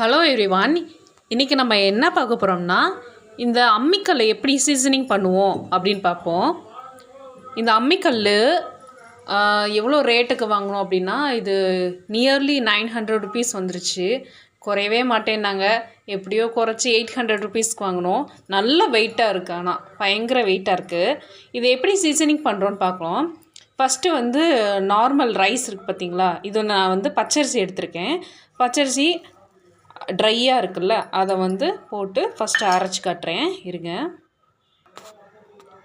Hello everyone இன்றைக்கி நம்ம என்ன பார்க்க போகிறோம்னா இந்த அம்மிக்கல் எப்படி சீசனிங் பண்ணுவோம் அப்படின்னு பார்ப்போம். இந்த அம்மிக்கல் எவ்வளோ ரேட்டுக்கு வாங்கினோம் அப்படின்னா இது நியர்லி நைன் ஹண்ட்ரட் ருபீஸ் வந்துருச்சு. குறையவே மாட்டேன்னாங்க. எப்படியோ குறைச்சி எயிட் ஹண்ட்ரட் ருபீஸ்க்கு வாங்கினோம். நல்ல வெயிட்டாக இருக்குது ஆனால் பயங்கர வெயிட்டாக இருக்குது இது எப்படி சீசனிங் பண்ணுறோன்னு பார்க்கலாம். ஃபஸ்ட்டு வந்து நார்மல் ரைஸ் இருக்குது பார்த்தீங்களா இது நான் வந்து பச்சரிசி எடுத்திருக்கேன். பச்சரிசி ட்ரையாக இருக்குல்ல அதை வந்து போட்டு ஃபஸ்ட்டு அரைச்சி காட்டுறேன். இருங்க.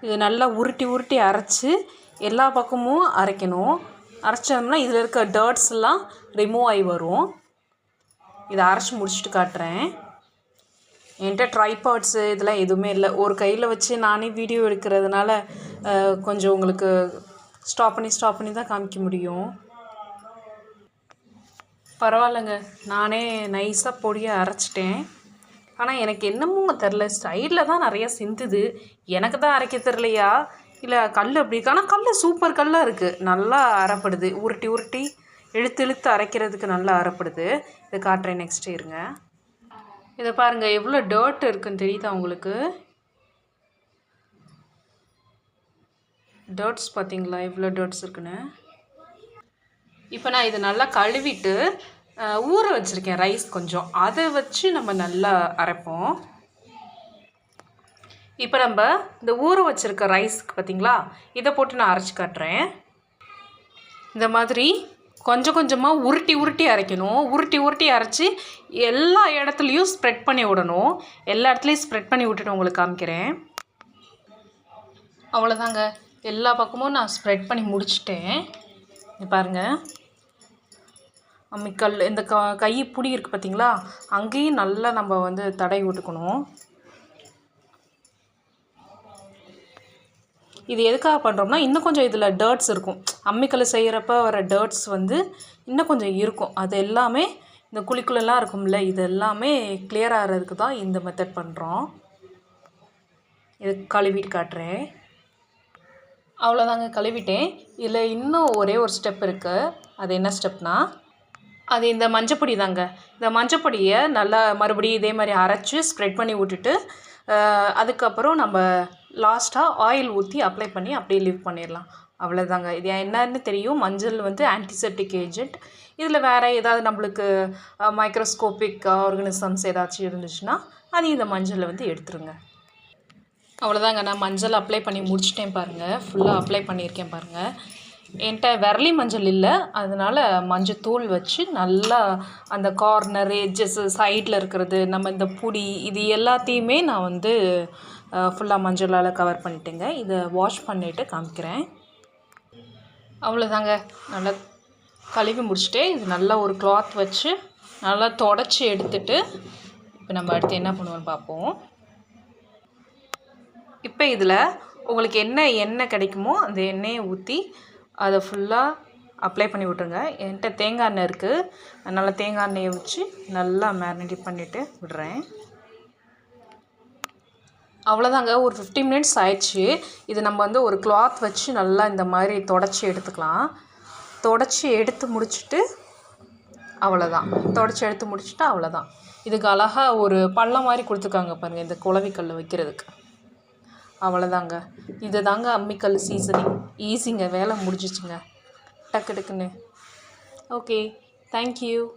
இது நல்லா உருட்டி உருட்டி அரைச்சி எல்லா பக்கமும் அரைக்கணும். அரைச்சோம்னா இதில் இருக்க டர்ட்ஸ் எல்லாம் ரிமூவ் ஆகி வரும். இதை அரைச்சி முடிச்சுட்டு காட்டுறேன். என்கிட்ட ட்ரைபாட்ஸு இதெல்லாம் எதுவுமே இல்லை. ஒரு கையில் வச்சு நானே வீடியோ எடுக்கிறதுனால கொஞ்சம் உங்களுக்கு ஸ்டாப் பண்ணி ஸ்டாப் பண்ணி தான் காமிக்க முடியும். பரவாயில்லைங்க. நானே நைஸாக பொடியை அரைச்சிட்டேன். ஆனால் எனக்கு என்னமோ தெரில சைடில் தான் நிறையா சிந்துது. எனக்கு தான் அரைக்க தெரிலையா இல்லை கல் அப்படி இருக்கு. ஆனால் கல் சூப்பர் கல்லாக இருக்குது நல்லா அரைப்படுது. உருட்டி உருட்டி இழுத்து இழுத்து அரைக்கிறதுக்கு நல்லா அரைப்படுது. இதை காட்டுறேன் நெக்ஸ்ட் இருங்க. இதை பாருங்கள் எவ்வளோ டர்ட் இருக்குன்னு தெரியுதா உங்களுக்கு? டர்ட்ஸ் பார்த்தீங்களா? எவ்வளோ டர்ட்ஸ் இருக்குன்னு? இப்போ நான் இதை நல்லா கழுவிட்டு ஊற வச்சுருக்கேன் ரைஸ் கொஞ்சம். அதை வச்சு நம்ம நல்லா அரைப்போம். இப்போ நம்ம இந்த ஊற வச்சுருக்க ரைஸ்க்கு பார்த்திங்களா இதை போட்டு நான் அரைச்சி காட்டுறேன். இந்த மாதிரி கொஞ்சம் கொஞ்சமாக உருட்டி உருட்டி அரைக்கணும். உருட்டி உருட்டி அரைச்சி எல்லா இடத்துலையும் ஸ்ப்ரெட் பண்ணி விடணும். எல்லா இடத்துலையும் ஸ்ப்ரெட் பண்ணி விட்டுட்டு உங்களுக்கு காமிக்கிறேன். அவ்வளோதாங்க எல்லா பக்கமும் நான் ஸ்ப்ரெட் பண்ணி முடிச்சிட்டேன். பாருங்கள் பாருங்க. அம்மிக்கல் இந்த க கை புடி இருக்குது பார்த்தீங்களா அங்கேயும் நல்லா நம்ம வந்து தடை விட்டுக்கணும். இது எதுக்காக பண்ணுறோம்னா இன்னும் கொஞ்சம் இதில் டேர்ட்ஸ் இருக்கும். அம்மிக்கல் செய்கிறப்ப வர டேர்ட்ஸ் வந்து இன்னும் கொஞ்சம் இருக்கும். அது எல்லாமே இந்த குழிக்குள்ளெல்லாம் இருக்கும்ல இது எல்லாமே கிளியர் ஆகிறதுக்கு தான் இந்த மெத்தட் பண்ணுறோம் இது கழுவிட்டு காட்டுறேன். அவ்வளோதாங்க கழுவிட்டேன். இதில் இன்னும் ஒரே ஒரு ஸ்டெப் இருக்குது அது என்ன ஸ்டெப்னா அது இந்த மஞ்சப்பொடி தாங்க. இந்த மஞ்சப்பொடியை நல்லா மறுபடியும் இதே மாதிரி அரைச்சி ஸ்ப்ரெட் பண்ணி விட்டுட்டு அதுக்கப்புறம் நம்ம லாஸ்ட்டாக ஆயில் ஊற்றி அப்ளை பண்ணி அப்படியே லீவ் பண்ணிடலாம் அவ்வளோதாங்க இது என்னன்னு தெரியும். மஞ்சள் வந்து ஆன்டிசெப்டிக் ஏஜென்ட் இதில் வேறு ஏதாவது நம்மளுக்கு மைக்ரோஸ்கோபிக் ஆர்கனிசம்ஸ் ஏதாச்சும் இருந்துச்சுன்னா அது இந்த மஞ்சளை வந்து எடுத்துருங்க. அவ்வளோதாங்க நான் மஞ்சள் அப்ளை பண்ணி முடிச்சிட்டேன் பாருங்கள் ஃபுல்லாக அப்ளை பண்ணியிருக்கேன் பாருங்கள் என்கிட்ட விரலி மஞ்சள் இல்லை. அதனால் மஞ்சள் தூள் வச்சு நல்லா அந்த கார்னர் எட்ஜஸ் சைடில் இருக்கிறது நம்ம இந்த புடி இது எல்லாத்தையுமே நான் வந்து ஃபுல்லாக மஞ்சளால் கவர் பண்ணிட்டேங்க. இதை வாஷ் பண்ணிவிட்டு காமிக்கிறேன். அவ்வளோதாங்க நல்லா கழுவி முடிச்சுட்டு இது நல்லா ஒரு கிளாத் வச்சு நல்லா தொடச்சி எடுத்துட்டு இப்போ நம்ம அடுத்து என்ன பண்ணுவோன்னு பார்ப்போம். இப்போ இதில் உங்களுக்கு என்ன எண்ணெய் கிடைக்குமோ அந்த எண்ணெயை ஊற்றி அதை ஃபுல்லாக அப்ளை பண்ணி விட்ருங்க என்கிட்ட தேங்காய் எண்ணெய் இருக்குது அதனால் தேங்காய் எண்ணெயை வச்சு நல்லா மேரினேட் பண்ணிவிட்டு விடுறேன். அவ்வளோதாங்க ஒரு ஃபிஃப்டி மினிட்ஸ் ஆயிடுச்சு. இது நம்ம வந்து ஒரு கிளாத் வச்சு நல்லா இந்த மாதிரி தொடச்சி எடுத்துக்கலாம். தொடச்சி எடுத்து முடிச்சுட்டு அவ்வளோதான் தொடச்சி எடுத்து முடிச்சுட்டு அவ்வளோதான் இதுக்கு அழகாக ஒரு பள்ளம் மாதிரி கொடுத்துருக்காங்க பாருங்கள் இந்த குளவிக்கல்ல வைக்கிறதுக்கு. அவ்வளோதாங்க இது தாங்க அம்மிக்கல் சீசனிங் ஈஸிங்க வேலை முடிஞ்சிச்சுங்க. டக்கு டக்குன்னு. Okay thank you